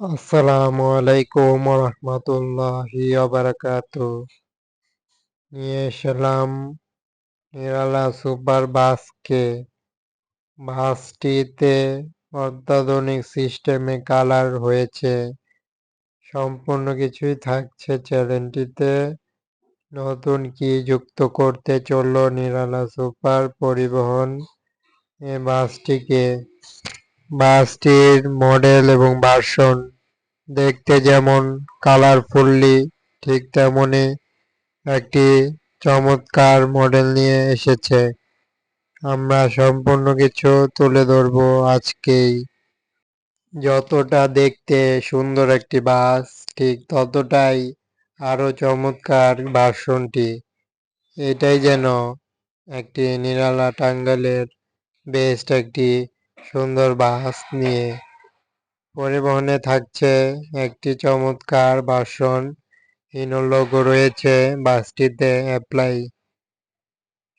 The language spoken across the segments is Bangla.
আসসালামু আলাইকুম রহমতুল্লাহি বারাকাতু নিয়ে এসলাম নিরালা সুপার বাসকে। বাসটিতে অত্যাধুনিক সিস্টেমে কালার হয়েছে। সম্পূর্ণ কিছুই থাকছে চ্যানেলটিতে। নতুন কি যুক্ত করতে চলল নিরালা সুপার পরিবহন এ বাসটিকে। বাসটির মডেল এবং ভার্সন দেখতে যেমন কালারফুললি, ঠিক তেমনই একটি চমৎকার মডেল নিয়ে এসেছে। আমরা সম্পূর্ণ কিছু তুলে ধরব আজকেই। যতটা দেখতে সুন্দর একটি বাস, ঠিক ততটাই আরও চমৎকার ভার্সনটি এটাই যেন একটি নিরালা টাঙ্গালের বেস্ট একটি সুন্দর বাস নিয়ে পরিবহনে থাকছে একটি চমৎকার ভার্সন হিনো লোগো রয়েছে বাসটিতে অ্যাপ্লাই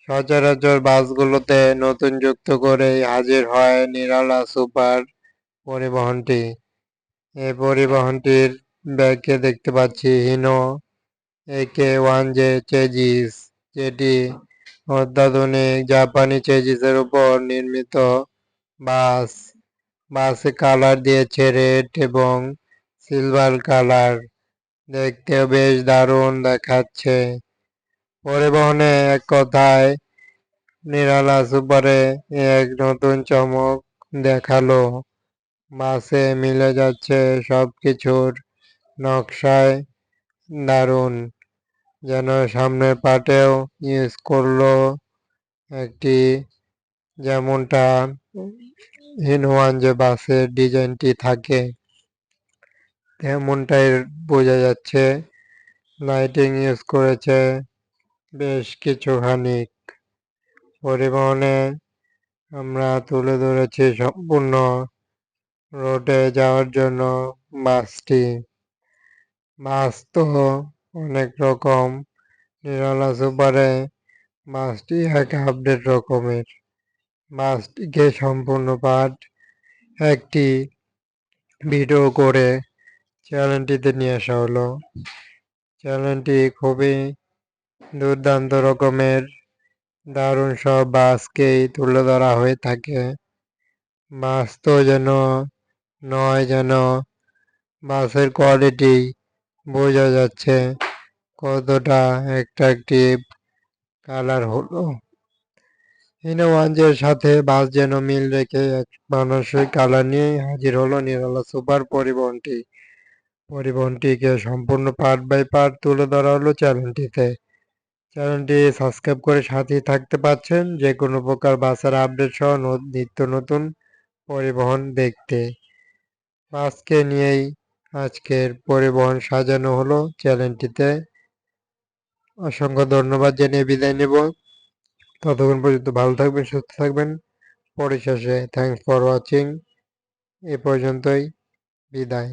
সচরাচর বাসগুলোতে নতুন যুক্ত করে হাজির হয় নিরালা সুপার পরিবহনটি। এই পরিবহনটির ব্যাগে দেখতে পাচ্ছি হিনো একে ওয়ান জে চেজিস, যেটি অত্যাধুনিক জাপানি চেজিসের উপর নির্মিত। বাস, বাসে কালার দিয়েছে রেড এবং সিলভার কালার। দেখতেও বেশ দারুণ দেখাচ্ছে। পরিবহনে এক কথায় নিরালা সুপারে এক নতুন চমক দেখাল। বাসে মিলে যাচ্ছে সব কিছুর নকশায় দারুণ। যেন সামনের পাটেও ইউজ করল একটি যেমনটা হিনওয়ান যে বাসের ডিজাইনটি থাকে, তেমনটাই বোঝা যাচ্ছে। লাইটিং ইউজ করেছে বেশ কিছুখানি পরিবহনে আমরা তুলে ধরেছি সম্পূর্ণ রোডে যাওয়ার জন্য বাসটি। বাস তো অনেক রকম, নিরালা সুপারে বাসটি এক আপডেট রকমের। বাসটিকে সম্পূর্ণ পাঠ একটি ভিডিও করে চ্যানেলটিতে নিয়ে আসা হলো। চ্যানেলটি খুবই দুর্দান্ত রকমের, দারুণ সব বাসকেই তুলে ধরা হয়ে থাকে। বাস তো যেন নয়, যেন বাসের কোয়ালিটি বোঝা যাচ্ছে কতটা অ্যাট্রাকটিভ কালার হলো। হিনোওয়াঞ্জের সাথে বাস যেন মিল রেখে এক মানসিক কালার নিয়ে হাজির হলো নিরালা সুপার পরিবহনটি। পরিবহনটিকে সম্পূর্ণ পার্ট বাই পার্ট তুলে ধরা হলো চ্যানেলটিতে। চ্যানেলটি সাবস্ক্রাইব করে সাথেই থাকতে পাচ্ছেন যে কোনো প্রকার বাসের আপডেট সহ নিত্য নতুন পরিবহন দেখতে। বাসকে নিয়েই আজকের পরিবহন সাজানো হলো চ্যানেলটিতে। অসংখ্য ধন্যবাদ জানিয়ে বিদায় নেব। ততক্ষণ পর্যন্ত ভালো থাকবেন সুস্থ থাকবেন। পরিশেষে থ্যাংকস ফর ওয়াচিং এ পর্যন্তই। বিদায়।